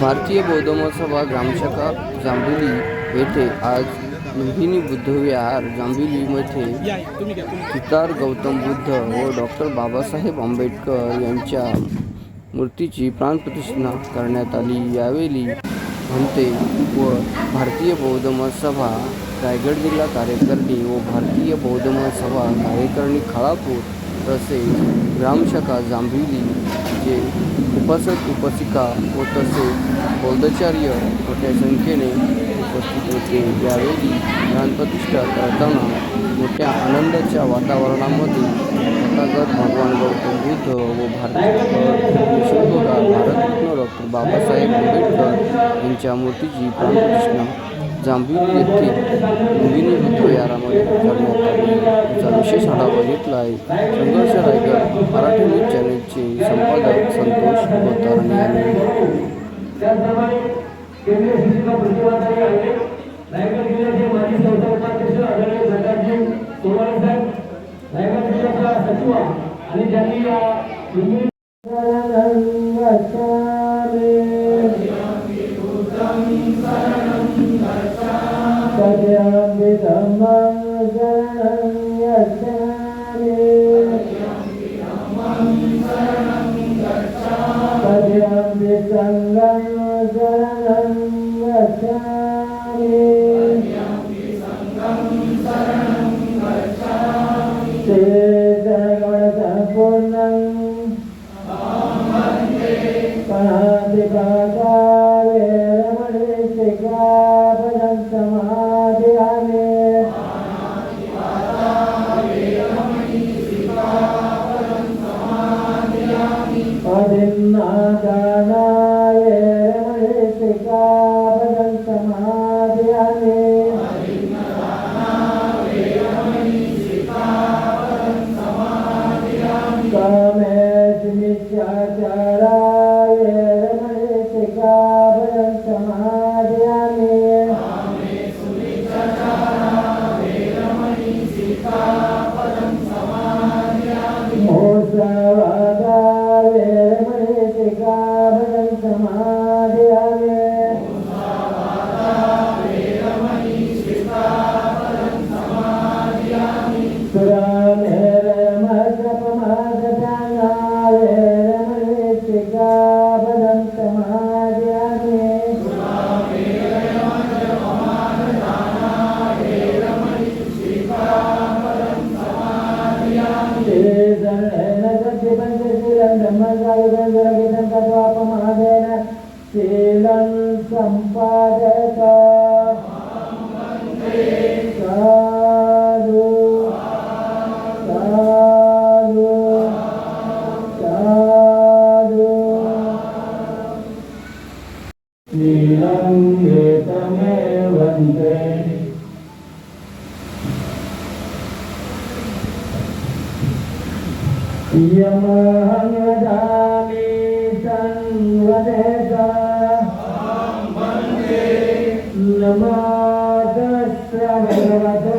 भारतीय बौद्ध महासभा ग्रामशाखा जांभिली येथे आज लुंबिनी बुद्धविहार जांभिलीमध्ये सितार गौतम बुद्ध व डॉक्टर बाबासाहेब आंबेडकर यांच्या मूर्तीची प्राणप्रतिष्ठा करण्यात आली. यावेळी म्हणते व भारतीय बौद्ध महासभा रायगड जिल्हा कार्यकारिणी व भारतीय बौद्ध महासभा कार्यकारिणी खाळापूर तसेच ग्रामशाखा जांभिली जे उपासक उपासिका व तसेच बौद्धाचार्य मोठ्या संख्येने उपस्थित होते. यावेळी प्राणप्रतिष्ठा करताना मोठ्या आनंदाच्या वातावरणामध्ये तथागत भगवान गौतम बुद्ध व भारतीय भारतरत्न डॉक्टर बाबासाहेब आंबेडकर यांच्या मूर्तीची प्राणप्रतिष्ठा जांभीर येथील लुंबिनी बुद्धविहारामध्ये करण्यात आली विशेष आढावा घेतला आहे संघर्ष रायगड मराठी न्यूज चॅनलचे संपादक संतोष गोतारणे यांनी Tchau. यमहं वदामि संवदेत नमो तस्य भगवतो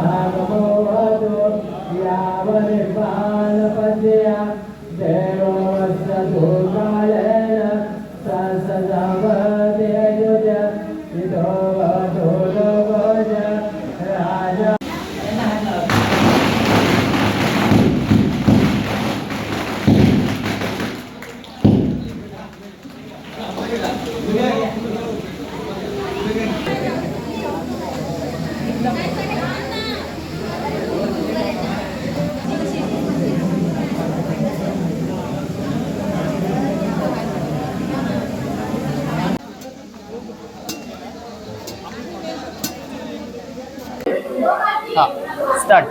start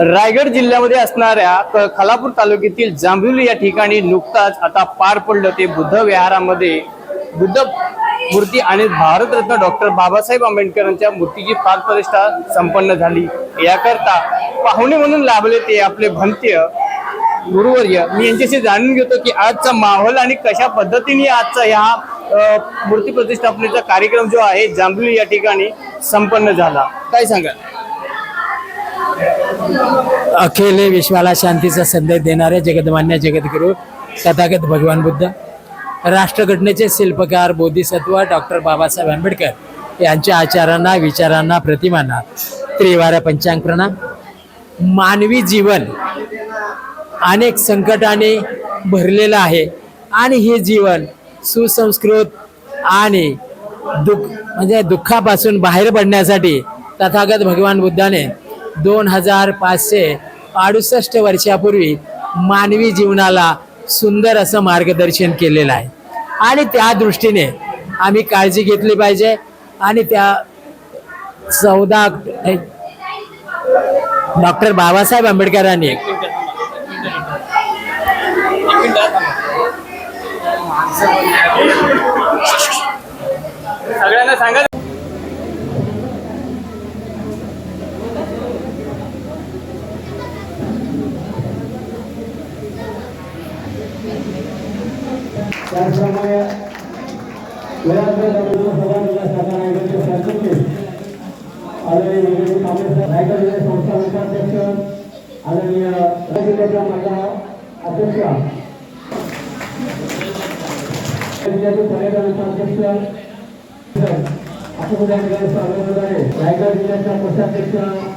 Raigad जिल्ह्यामध्ये असणाऱ्या खालापूर तालुक्यातील जांभिवली या ठिकाणी नुकताच आता पार पडलं ते बुद्ध विहारामध्ये. बुद्ध मूर्ती आणि भारतरत्न डॉक्टर बाबासाहेब आंबेडकरांच्या मूर्तीची फार प्रतिष्ठा संपन्न झाली. याकरता पाहुणे म्हणून लाभले ते आपले भंत्य गुरुवर्य. मी यांच्याशी जाणून घेतो की आजचा माहोल आणि कशा पद्धतीने आजचा ह्या मूर्ती प्रतिष्ठापनेचा कार्यक्रम जो आहे जांभुली या ठिकाणी संपन्न झाला. काय सांगा अखिल विश्वाला शांतीचा संदेश देणारे जगदमान्य जगद्गुरु तथागत भगवान बुद्ध राष्ट्रघटनेचे शिल्पकार बोधिसत्व डॉक्टर बाबासाहेब आंबेडकर यांच्या आचारांना विचारांना प्रतिमांना त्रिवार पंचांग प्रणाम. मानवी जीवन अनेक संकटाने भरलेलं आहे आणि हे जीवन सुसंस्कृत आणि दुःख म्हणजे दुःखापासून बाहेर पडण्यासाठी तथागत भगवान बुद्धाने दोन हजार पाचशे अडुसष्ट वर्षापूर्वी मानवी जीवनाला सुंदर असं मार्गदर्शन केलेलं आहे. आणि त्या दृष्टीने आम्ही काळजी घेतली पाहिजे आणि त्या चौदा डॉक्टर बाबासाहेब आंबेडकरांनी सगळ्यांना सांगा. त्याचप्रमाणे आदरणीय रायगड जिल्हा संस्था उपाध्यक्ष आदरणीय जिल्ह्याच्या अध्यक्ष जिल्ह्याचे पर्यटन आपण सर असं स्वागत होत आहे रायगड जिल्ह्याच्या कोषाध्यक्ष